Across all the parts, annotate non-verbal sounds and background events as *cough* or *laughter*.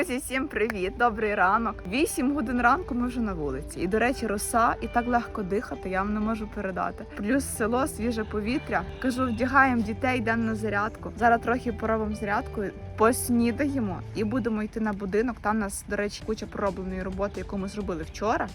Друзі, всім привіт! Добрий ранок. 8 годин ранку ми вже на вулиці. І до речі, роса, і так легко дихати, я вам не можу передати. Плюс село, свіже повітря. Кажу, вдягаємо дітей, йдемо на зарядку. Зараз трохи поробимо зарядку, поснідаємо і будемо йти на будинок. Там у нас, до речі, куча проробленої роботи, яку ми зробили вчора.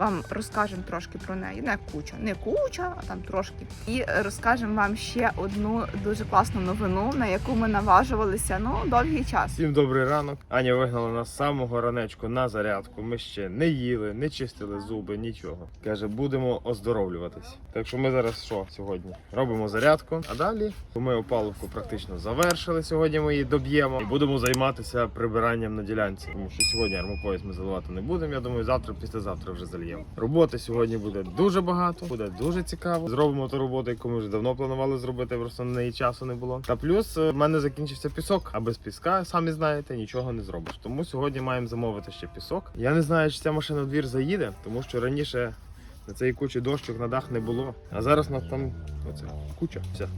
Вам розкажемо трошки про неї. Не куча, не куча, а там трошки. І розкажемо вам ще одну дуже класну новину, на яку ми наважувалися ну довгий час. Всім добрий ранок. Аня вигнала нас з самого ранечку на зарядку. Ми ще не їли, не чистили зуби, нічого. Каже, будемо оздоровлюватись. Так що ми зараз що сьогодні? Робимо зарядку, а далі ми опалубку практично завершили. Сьогодні ми її доб'ємо і будемо займатися прибиранням на ділянці. Тому що сьогодні армопояс ми заливати не будемо. Я думаю, завтра, післязавтра вже зальємо. Роботи сьогодні буде дуже багато, буде дуже цікаво. Зробимо ту роботу, яку ми вже давно планували зробити, просто на неї часу не було. Та плюс е, в мене закінчився пісок, а без піска, самі знаєте, нічого не зробиш. Тому сьогодні маємо замовити ще пісок. Я не знаю, чи ця машина в двір заїде, тому що раніше на цій кучі дощок на дах не було. А зараз нас там оце куча. Все.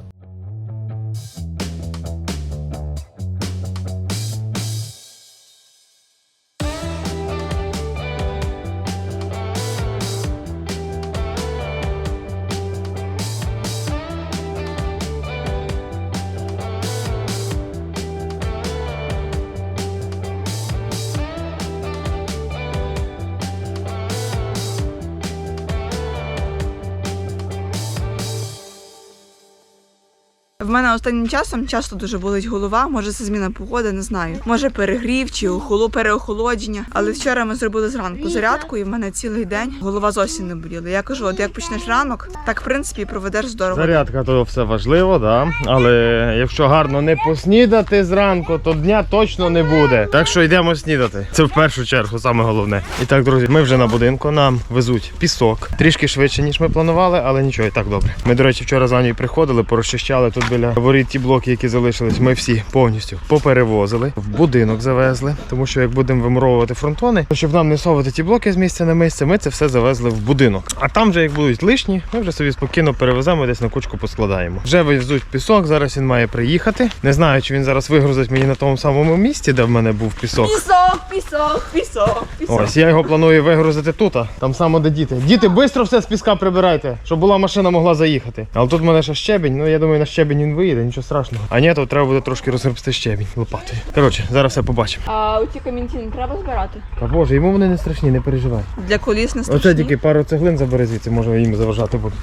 В мене останнім часом часто дуже болить голова. Може, це зміна погоди, не знаю. Може перегрів чи охоло, переохолодження. Але вчора ми зробили зранку зарядку, і в мене цілий день голова зовсім не боліла. Я кажу, от як почнеш ранок, так в принципі проведеш здорово. Зарядка то все важливо, да. Але якщо гарно не поснідати зранку, то дня точно не буде. Так що йдемо снідати. Це в першу чергу саме головне. І так, друзі, ми вже на будинку. Нам везуть пісок. Трішки швидше, ніж ми планували, але нічого, і так добре. Ми, до речі, вчора з Анією приходили, порозчищали тут біля воріт ті блоки, які залишились. Ми всі повністю поперевозили, в будинок завезли. Тому що як будемо вимуровувати фронтони, то щоб нам не совати ті блоки з місця на місце, ми це все завезли в будинок. А там вже як будуть лишні, ми вже собі спокійно перевеземо, десь на кучку поскладаємо. Вже везуть пісок, зараз він має приїхати. Не знаю, чи він зараз вигрузить мені на тому самому місці, де в мене був пісок. Пісок, пісок, пісок, пісок. Ось я його планую вигрузити тут, а там само де діти. Діти, швидко все з піска прибирайте, щоб була машина могла заїхати. Але тут в мене ще щебінь, ну я думаю, на щебінь він виїде, нічого страшного. А ні, то треба буде трошки розгребсти щебінь лопатою. Коротше, зараз все побачимо. А у ті камінці не треба збирати? Та боже, йому вони не страшні, не переживай. Для коліс не страшні. Оце тільки пару цеглин забери звідси, може їм заважати будуть.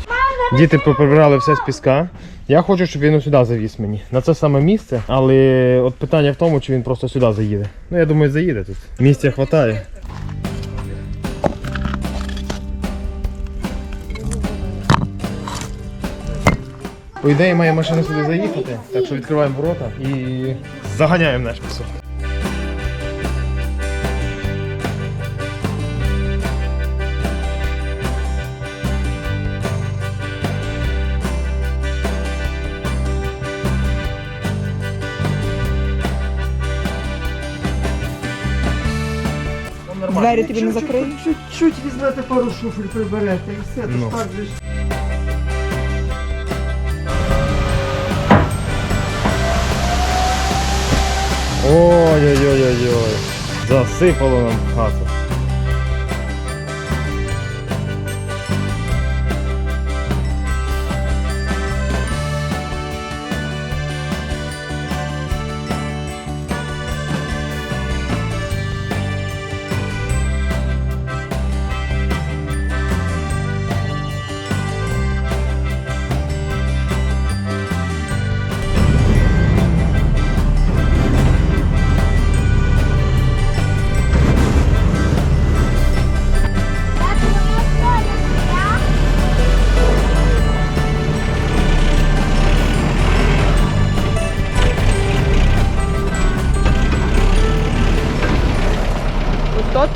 Діти поприбирали все з піска. Я хочу, щоб він сюди завіз мені. На це саме місце. Але от питання в тому, чи він просто сюди заїде. Ну я думаю, заїде тут. Місця вистачає. По ідеї має машина сюди заїхати, так що відкриваємо ворота і заганяємо наш пісок. Двері тобі не закриють? Чуть-чуть візьмете пару шуфель приберете і все, Ну. то так же ж. Ой-ой-ой-ой-ой. Засипало нам хату.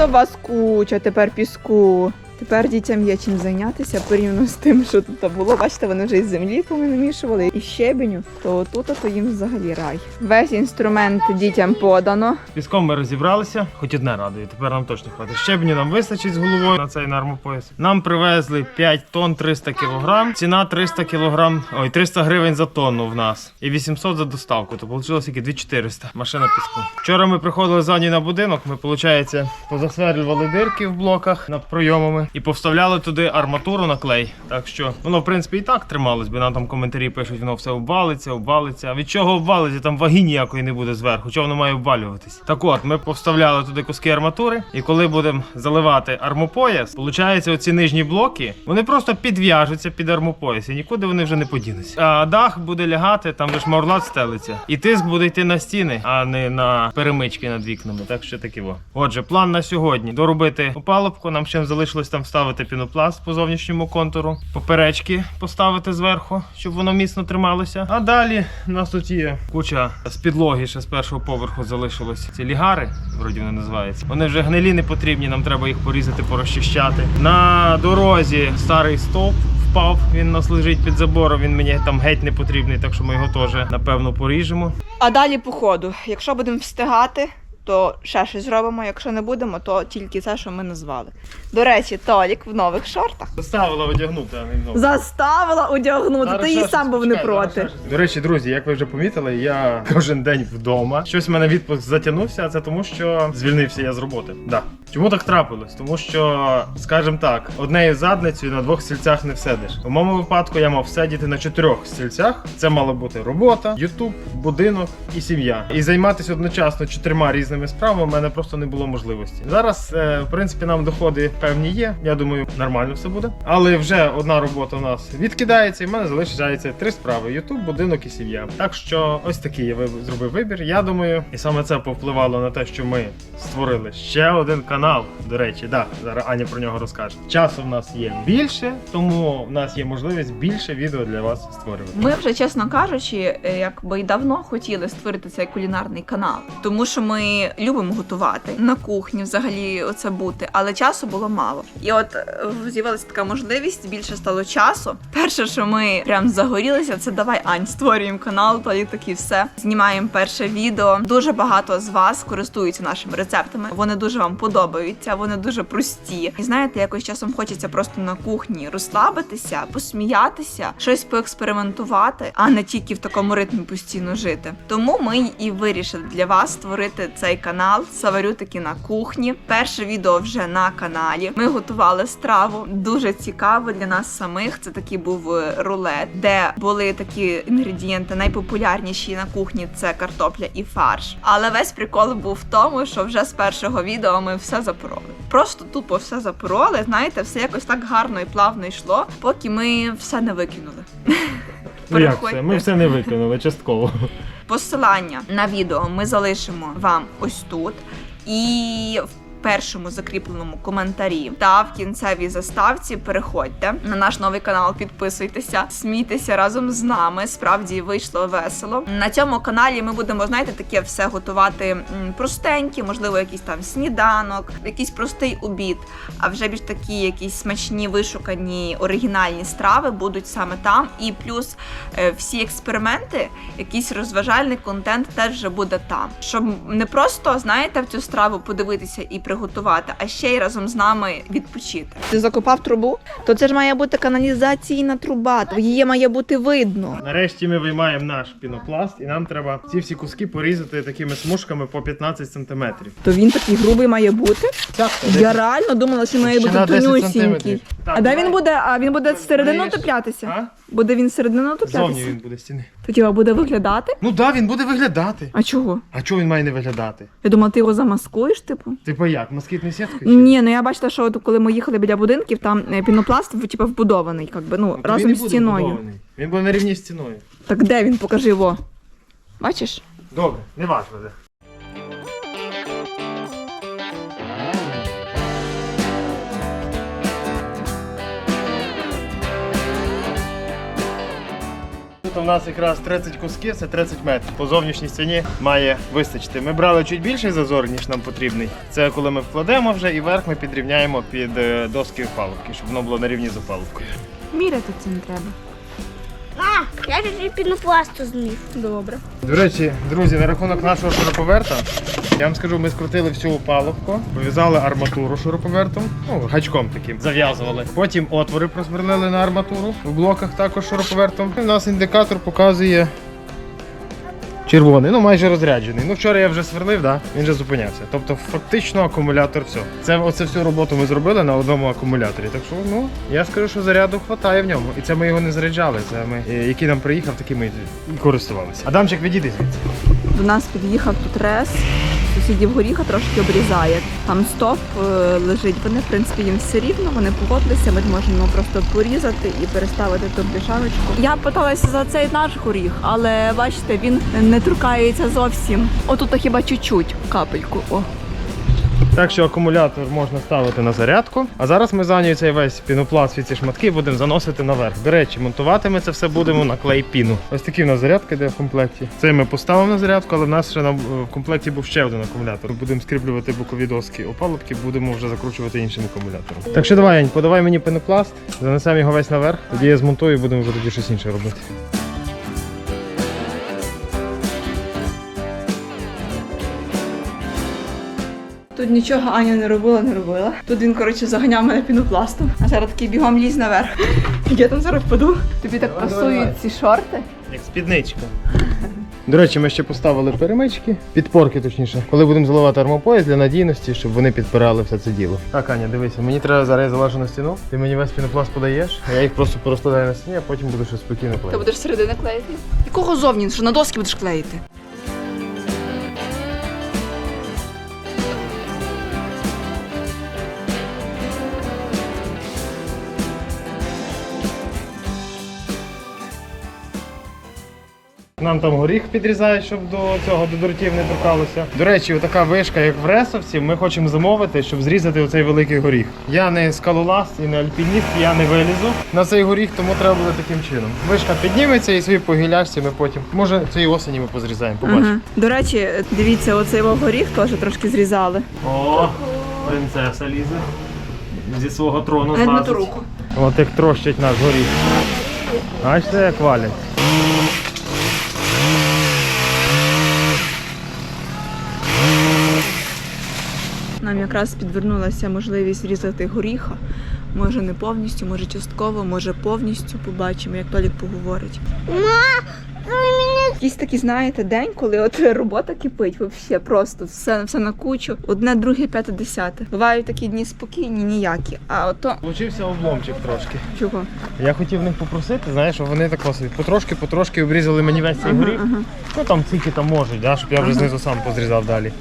То-то вас куча тепер піску. Тепер дітям є чим зайнятися порівняно з тим, що тут було. Бачите, вони вже із землі помінамішували і щебеню, то тут то їм взагалі рай. Весь інструмент дітям подано. Піском ми розібралися, хоч одне радує, тепер нам точно хватить. Щебеню нам вистачить з головою на цей нормопояс. Нам привезли 5 тонн 300 кілограм. Ціна 300 кілограм, ой, 300 гривень за тонну в нас. І 800 за доставку. То вийшло тільки 2400. Машина піску. Вчора ми приходили за на будинок. Ми, виходить, позасверлювали дирки в блоках над пройомами і повставляли туди арматуру на клей. Так що воно, в принципі, і так трималось, бо нам там коментарі пишуть, воно все обвалиться, обвалиться. Від чого обвалиться? Там ваги ніякої не буде зверху. Чого воно має обвалюватись? Так от, ми повставляли туди куски арматури, і коли будемо заливати армопояс, виходить, оці нижні блоки вони просто підв'яжуться під армопояс, і нікуди вони вже не подінуться. А дах буде лягати, там ж маурлат стелиться, і тиск буде йти на стіни, а не на перемички над вікнами. Так що таке во. Отже, план на сьогодні доробити опалубку. Нам ще залишилось там вставити пінопласт по зовнішньому контуру, поперечки поставити зверху, щоб воно міцно трималося. А далі у нас тут є куча з підлоги ще з першого поверху залишилось. Ці лігари, вроді вони називаються. Вони вже гнилі не потрібні, нам треба їх порізати, порозчищати. На дорозі старий стовп. Впав, він нас лежить під забором, він мені там геть не потрібний, так що ми його теж напевно поріжемо. А далі по ходу. Якщо будемо встигати, то ще щось зробимо. Якщо не будемо, то тільки це, що ми назвали. До речі, Толік в нових шортах. Заставила одягнути, а не в нову. Заставила одягнути. Зараз Ти ще її сам щось, був не почекай, проти. зараз ще щось. До речі, друзі, як ви вже помітили, я кожен день вдома. Щось в мене відпуск затягнувся, а це тому, що звільнився я з роботи. Да. Чому так трапилось? Тому що, скажімо так, однею задницею на двох стільцях не всидиш. У моєму випадку я мав сидіти на чотирьох стільцях. Це мала бути робота, ютуб, будинок і сім'я. І займатися одночасно чотирма різними справами в мене просто не було можливості. Зараз, е, в принципі, нам доходи певні є. Я думаю, нормально все буде. Але вже одна робота у нас відкидається, і в мене залишається три справи: Ютуб, будинок і сім'я. Так що ось такий я зробив вибір. Я думаю, і саме це повпливало на те, що ми створили ще один канал. До речі, да, зараз Аня про нього розкаже. Часу в нас є більше, тому в нас є можливість більше відео для вас створювати. Ми вже, чесно кажучи, е, якби й давно хотіли створити цей кулінарний канал, тому що ми любимо готувати на кухні, взагалі оце бути, але часу було мало. І от е, з'явилася така можливість, більше стало часу. Перше, що ми прям загорілися, це давай Ань, створюємо канал, тоді такі все. Знімаємо перше відео. Дуже багато з вас користуються нашими рецептами. Вони дуже вам подобаються, вони дуже прості. І знаєте, якось часом хочеться просто на кухні розслабитися, посміятися, щось поекспериментувати, а не тільки в такому ритмі постійно жити. Тому ми і вирішили для вас створити цей канал Саварютики на кухні. Перше відео вже на каналі. Ми готували страву. Дуже цікаво для нас самих. Це такий був е, рулет, де були такі інгредієнти найпопулярніші на кухні це картопля і фарш. Але весь прикол був в тому, що вже з першого відео ми все запороли. Просто тупо все запороли. Знаєте, все якось так гарно і плавно йшло, поки ми все не викинули. *laughs* Ну як все? Ми все не викинули частково. Посилання на відео ми залишимо вам ось тут і в першому закріпленому коментарі та в кінцевій заставці переходьте на наш новий канал, підписуйтеся, смійтеся разом з нами. Справді вийшло весело. На цьому каналі ми будемо, знаєте, таке все готувати простенькі, можливо, якийсь там сніданок, якийсь простий обід. А вже більш такі якісь смачні, вишукані оригінальні страви будуть саме там. І плюс е, всі експерименти, якийсь розважальний контент теж вже буде там. Щоб не просто знаєте в цю страву подивитися і приготувати, а ще й разом з нами відпочити. Ти закопав трубу? То це ж має бути каналізаційна труба. Її має бути видно. Нарешті ми виймаємо наш пінопласт, і нам треба ці всі куски порізати такими смужками по 15 см. То він такий грубий має бути. Я реально думала, що має бути тонюсінький. А де він буде? А він буде всередину знаєш, топлятися? А? Буде він всередину Зовні він буде стіни. То тіло буде виглядати? Ну так, да, він буде виглядати. А чого? А чого він має не виглядати? Я думала, ти його замаскуєш, типу? Типа як? Москітною сіткою? чи? Ні, ну я бачила, що от коли ми їхали біля будинків, там е, пінопласт в- типу, вбудований, як би, ну, Ну, то разом він не з буде стіною. вбудований. Він буде на рівні з стіною. Так де він? Покажи його. Бачиш? Добре, не важливо. де. Тут у нас якраз 30 кусків, це 30 метрів. По зовнішній стіні має вистачити. Ми брали чуть більший зазор, ніж нам потрібний. Це коли ми вкладемо вже і верх ми підрівняємо під е, доски опалубки, щоб воно було на рівні з опалубкою. Міряти це не треба. А, я вже пінопласту зміг. Добре. До речі, друзі, на рахунок нашого шуруповерта, я вам скажу, ми скрутили всю опалубку, пов'язали арматуру шуруповертом, ну, гачком таким, зав'язували. Потім отвори просверлили на арматуру в блоках також шуруповертом. І у нас індикатор показує червоний, ну майже розряджений. Ну вчора я вже сверлив, да? він вже зупинявся. Тобто фактично акумулятор все. Це оце всю роботу ми зробили на одному акумуляторі. Так що ну я скажу, що заряду хватає в ньому. І це ми його не заряджали. Це ми, е, який нам приїхав, такий ми і користувалися. Адамчик, відійди звідси. До нас під'їхав тут рес. Сусідів горіха трошки обрізає. Там стоп е, лежить. Вони, в принципі, їм все рівно, вони погодилися. Ми можемо просто порізати і переставити ту бляшавочку. Я питалася за цей наш горіх, але бачите, він не торкається зовсім. Отут хіба чуть-чуть капельку. О. Так що акумулятор можна ставити на зарядку. А зараз ми за цей весь пінопласт від ці шматки будемо заносити наверх. До речі, монтувати ми це все будемо на клей піну. Ось такі в нас зарядка йде в комплекті. Це ми поставимо на зарядку, але в нас ще на в комплекті був ще один акумулятор. Будемо скріплювати бокові доски опалубки, будемо вже закручувати іншим акумулятором. Так що давай, Янь, подавай мені пінопласт, занесемо його весь наверх. Тоді я змонтую і будемо вже тоді щось інше робити. Тут нічого Аня не робила, не робила. Тут він, коротше, заганяв мене пінопластом. А зараз такий бігом ліз наверх. Я там зараз впаду. Тобі так пасують ці шорти. Як спідничка. До речі, ми ще поставили перемички, підпорки точніше, коли будемо заливати армопояс для надійності, щоб вони підпирали все це діло. Так, Аня, дивися, мені треба зараз я залажу на стіну. Ти мені весь пінопласт подаєш, а я їх просто порозкладаю на стіні, а потім буду ще спокійно Ти клеїти. будеш середини клеїти? Якого зовні? Що на доски будеш клеїти? Нам там горіх підрізають, щоб до цього до дротів не торкалося. До речі, така вишка, як в Ресовці, ми хочемо замовити, щоб зрізати оцей великий горіх. Я не скалолаз і не альпініст, я не вилізу на цей горіх, тому треба буде таким чином. Вишка підніметься і свої по гілячці ми потім. Може, цієї осені ми позрізаємо, побачимо. Ага. До речі, дивіться, оцей горіх теж трошки зрізали. О, принцеса лізе. Зі свого трону руку. От як трощить наш горіх. Бачите, як валять. Нам якраз підвернулася можливість різати горіха. Може не повністю, може частково, може повністю. Побачимо, як Толік поговорить. Якийсь такий, знаєте, день, коли от робота кипить, взагалі просто все, все на кучу. Одне, друге, п'яте, десяте. Бувають такі дні спокійні, ніякі. А ото Получився обломчик трошки. чого? Я хотів в них попросити, знаєш, щоб вони так собі потрошки-потрошки обрізали мені весь цей горіх. Ну там тільки там можуть, да, щоб я вже знизу сам позрізав далі.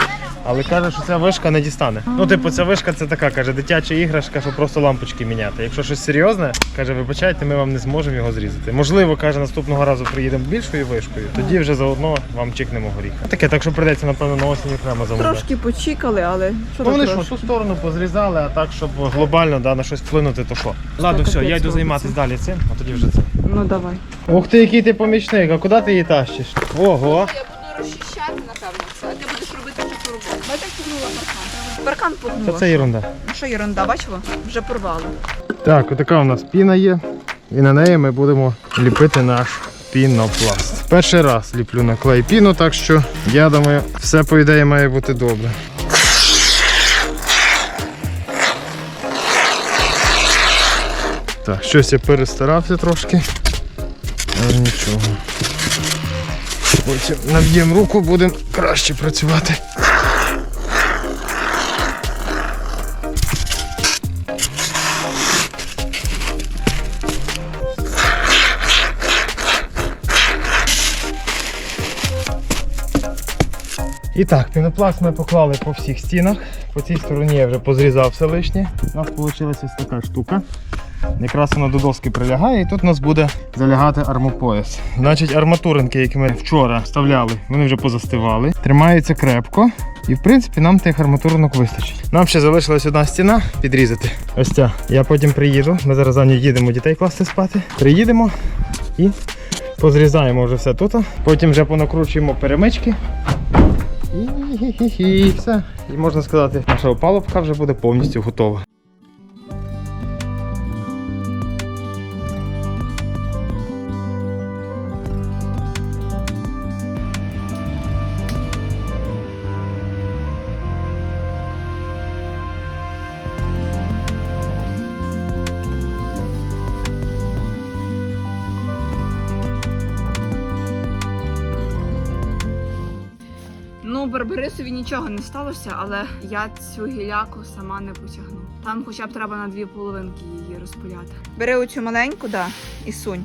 Але каже, що ця вишка не дістане. Ну, типу, ця вишка це така, каже, дитяча іграшка, що просто лампочки міняти. Якщо щось серйозне, каже, вибачайте, ми вам не зможемо його зрізати. Можливо, каже, наступного разу приїдемо більшою вишкою, тоді вже заодно вам чикнемо горіха. Таке, так що прийдеться, напевно, на осінь окремо замовляти. Трошки почікали, але що Ну вони що, ту сторону позрізали, а так, щоб глобально да, на щось вплинути, то що? Ладно, все, я йду займатися далі цим, а тоді вже це. Ну давай. Ух ти, який ти помічник, а куди ти її тащиш? Ого! Я буду розчищати, напевно, все. А ти будеш робити цю роботу. Бачиш, погнула паркан? Паркан погнула. це ерунда. Ну що ерунда, бачила? Вже порвали. Так, отака у нас піна є. І на неї ми будемо ліпити наш пінопласт. Перший раз ліплю на клей піну, так що я думаю, все по ідеї має бути добре. Так, щось я перестарався трошки. Але нічого. Потім наб'ємо руку, будемо краще працювати. І так, пінопласт ми поклали по всіх стінах. По цій стороні я вже позрізав все лишнє. У нас вийшла ось така штука. Якраз вона до доски прилягає, і тут у нас буде залягати армопояс. Значить, арматуринки, які ми вчора вставляли, вони вже позастивали. Тримаються крепко. І в принципі нам тих арматуринок вистачить. Нам ще залишилась одна стіна підрізати. Ось ця. Я потім приїду. Ми зараз за нею їдемо дітей класти спати. Приїдемо і Позрізаємо вже все тут. Потім вже понакручуємо перемички. І, все. І можна сказати, наша опалубка вже буде повністю готова. Нічого не сталося, але я цю гіляку сама не потягну. Там хоча б треба на дві половинки її розпиляти. Бери оцю маленьку, да, і сунь.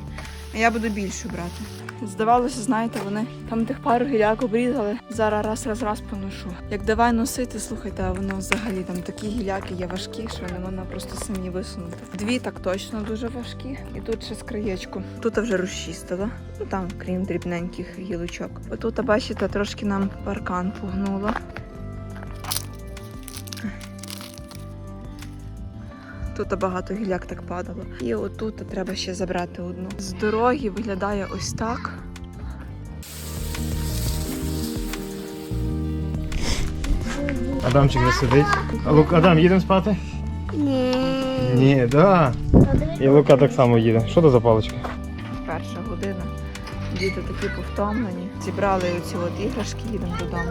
А я буду більшу брати. Здавалося, знаєте, вони там тих пару гіляк обрізали. Зараз раз раз раз поношу. Як давай носити, слухайте, а воно взагалі там такі гіляки є важкі, що не можна просто самі висунути. Дві так точно дуже важкі. І тут ще з краєчку. Тут вже розчистила. Ну там, крім дрібненьких гілочок. Отут, бачите, трошки нам паркан погнуло. Тут багато гіляк так падало. І отут треба ще забрати одну. З дороги виглядає ось так. Адамчик не сидить. А Лук, Адам, їдемо спати? Ні. Ні, да. І Лука так само їде. Що це за паличка? Діти такі повтомлені. Зібрали оці от іграшки, їдемо додому.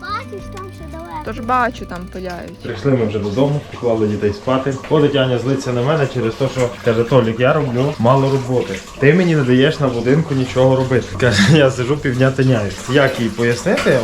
Бачиш, там ще далеко. Тож бачу, там пиляють. Прийшли ми вже додому, поклали дітей спати. Ходить Аня злиться на мене через те, що каже, Толік, я роблю мало роботи. Ти мені не даєш на будинку нічого робити. Каже, я сижу півдня тиняю. Як їй пояснити,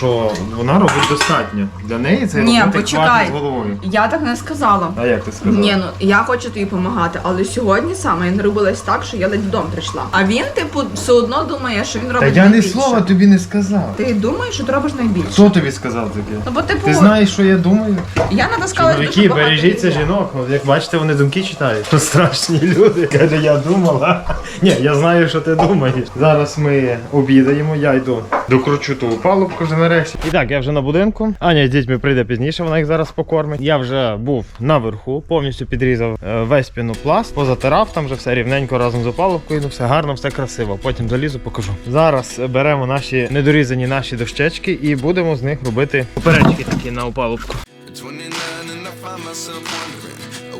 що вона робить достатньо. Для неї це Ні, почекай. з головою. Я так не сказала. А як ти сказала? Ні, ну я хочу тобі допомагати, але сьогодні саме я не робилась так, що я ледь вдома прийшла. А він, типу, все одно думає, що він робить. Та я найбільше. слова тобі не сказав. Ти думаєш, що ти робиш найбільше. Хто тобі сказав таке? Ну бо типу, Ти знаєш, що я думаю? я натаскала Чоловіки, дуже багато бережіться людей. жінок. От Як бачите, вони думки читають. Страшні люди. Каже, я думала. Ні, я знаю, що ти думаєш. Зараз ми обідаємо, я йду докручу ту палубку вже нарешті. І так, я вже на будинку. Аня з дітьми прийде пізніше, вона їх зараз покормить. Я вже був наверху, повністю підрізав е, весь пінопласт, позатирав там вже все рівненько разом з опалубкою. Ну все гарно, все красиво. Потім залізу, покажу. Зараз беремо наші недорізані наші дощечки і будемо з них робити поперечки такі на опалубку. 29 and I find myself wondering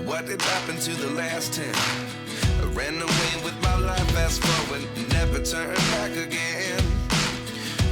what did happen to the last 10. I ran away with my life, fast forward, never turn back again.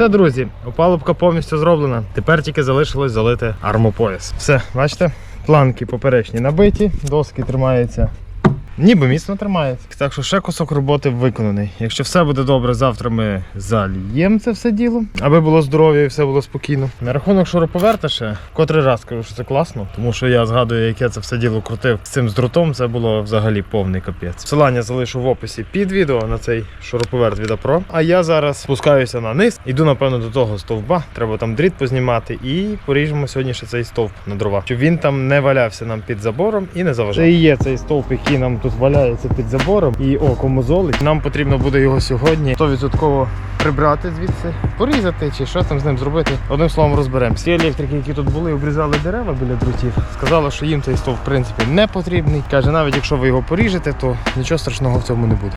Все, друзі, опалубка повністю зроблена. Тепер тільки залишилось залити армопояс. Все, бачите, планки поперечні набиті, доски тримаються. Ніби міцно тримається. Так що ще кусок роботи виконаний. Якщо все буде добре, завтра ми зальємо це все діло, аби було здоров'я і все було спокійно. На рахунок шуруповерта ще котрий раз кажу, що це класно, тому що я згадую, як я це все діло крутив з цим з дротом. Це було взагалі повний капець. Посилання залишу в описі під відео на цей шуруповерт від Апро. А я зараз спускаюся на низ, іду напевно до того стовба. Треба там дріт познімати і поріжемо сьогодні ще цей стовп на дрова, щоб він там не валявся нам під забором і не заважав. Це і є цей стовп, який нам тут валяється під забором і око мозолить. Нам потрібно буде його сьогодні 100% прибрати звідси, порізати чи що там з ним зробити. Одним словом розберемо. Всі електрики, які тут були, обрізали дерева біля дротів. Сказали, що їм цей стовп в принципі не потрібний. Каже, навіть якщо ви його поріжете, то нічого страшного в цьому не буде.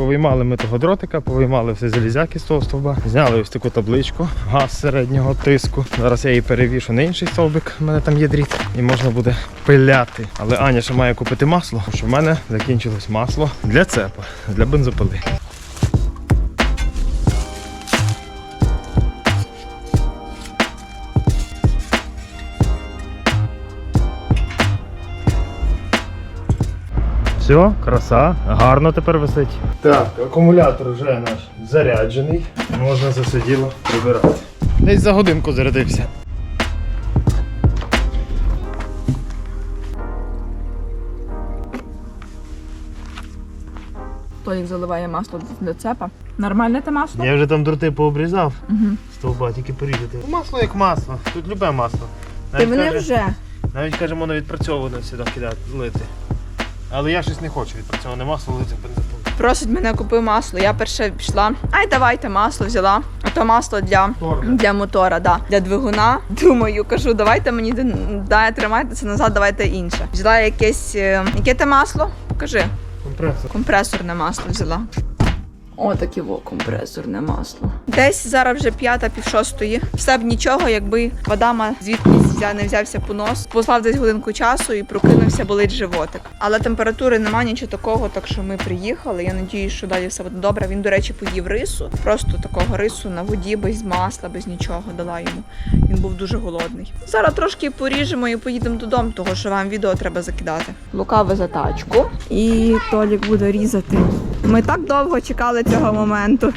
Повиймали ми того дротика, повиймали все залізяки з того стовба, зняли ось таку табличку, газ середнього тиску. Зараз я її перевішу на інший стовбик, у мене там є дріт, і можна буде пиляти. Але Аня ще має купити масло, тому що в мене закінчилось масло для цепа, для бензопили. Все, краса, гарно тепер висить. Так, акумулятор вже наш заряджений. Можна це діло прибирати. Десь за годинку зарядився. Толік заливає масло для цепа. Нормальне те масло? Я вже там дроти пообрізав. Угу. Стовба, тільки порізати. Масло як масло. Тут любе масло. Ти Навіть, мене каже, вже. навіть каже, можна відпрацьоване сюди кидати, лити. Але я щось не хочу відпрацьоване масло лити в бензопилу. Просить мене купи масло. Я перше пішла. Ай, давайте масло взяла. А то масло для, для мотора, да. для двигуна. Думаю, кажу, давайте мені дай, тримайте це назад, давайте інше. Взяла якесь. е, Яке те масло? Покажи. Компресор. Компресорне масло взяла. О, таке во компресорне масло. Десь зараз вже п'ята, пів шостої. Все б нічого, якби Вадама звідки не взявся понос, послав десь годинку часу і прокинувся, болить животик. Але температури немає нічого такого, так що ми приїхали. Я надіюсь, що далі все буде добре. Він, до речі, поїв рису, просто такого рису на воді, без масла, без нічого дала йому. Він був дуже голодний. Зараз трошки поріжемо і поїдемо додому, того що вам відео треба закидати. Лука везе тачку, і Толік буде різати. Ми так довго чекали цього моменту.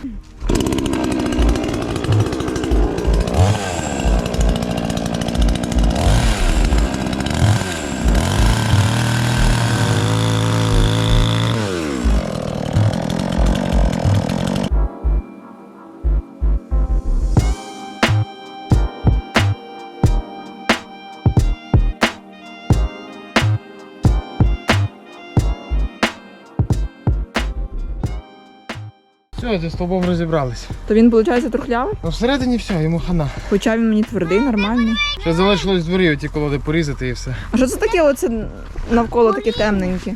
Все, зі стовбом розібрались. То він, виходить, трухлявий? Ну всередині все, йому хана. Хоча він мені твердий, нормальний. Ще залишилось в дворі ті колоди порізати і все. А що це таке? Оце навколо таке темненьке.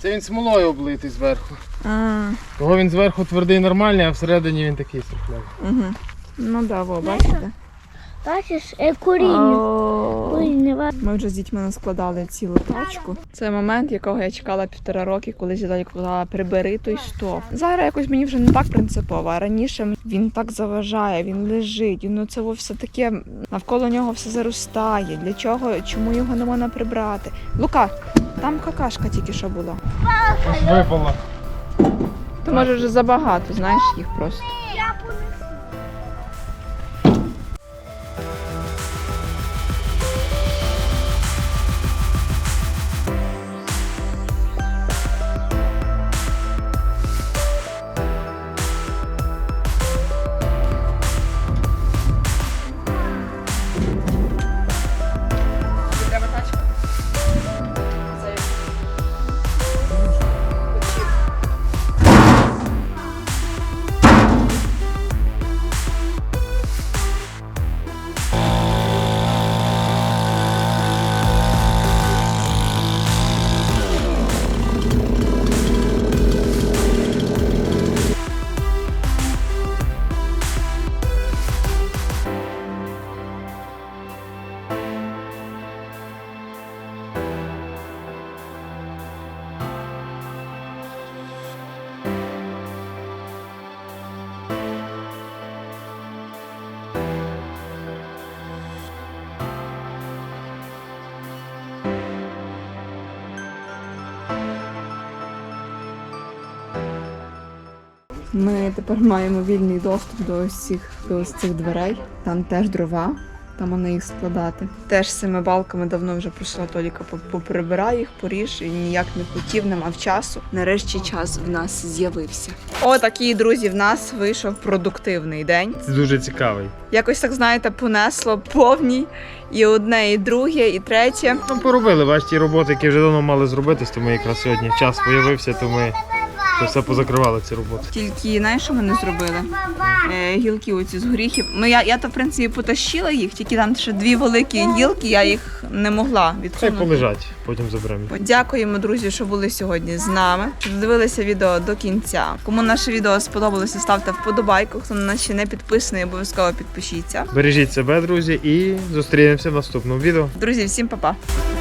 Це він смолою облитий зверху. А, Того він зверху твердий нормальний, а всередині він такий струхлявий. угу. Ну да, во, бачите? Бачиш, е, коріння. Коріння. Ми вже з дітьми наскладали цілу тачку. Це момент, якого я чекала півтора роки, коли зіла казала, прибери той стов. Зараз якось мені вже не так принципово. А раніше він так заважає, він лежить. Ну це все таке навколо нього все заростає. Для чого? Чому його не можна прибрати? Лука, там какашка тільки що була. Випало. Ти може вже забагато, знаєш їх просто. Треба Ми тепер маємо вільний доступ до ось цих, до ось цих дверей. Там теж дрова, там вони їх складати. Теж цими балками давно вже пройшла Толіка, по- поприбирай їх, поріж і ніяк не хотів, не мав часу. Нарешті час в нас з'явився. О, такий, друзі, в нас вийшов продуктивний день. Це дуже цікавий. Якось так, знаєте, понесло повній. І одне, і друге, і третє. Ну, поробили, бач, ті роботи, які вже давно мали зробитись, тому якраз сьогодні час з'явився, то ми це все позакривали ці роботи. Тільки знаєш, що ми не зробили? Е, гілки оці з горіхів. Ну я, я то в принципі потащила їх, тільки там ще дві великі гілки, я їх не могла Хай відсунути. полежать, потім заберемо. Дякуємо, друзі, що були сьогодні з нами. Що додивилися відео до кінця. Кому наше відео сподобалося, ставте вподобайку. Хто на нас ще не підписаний, обов'язково підпишіться. Бережіть себе, друзі, і зустрінемося в наступному відео. Друзі, всім па-па!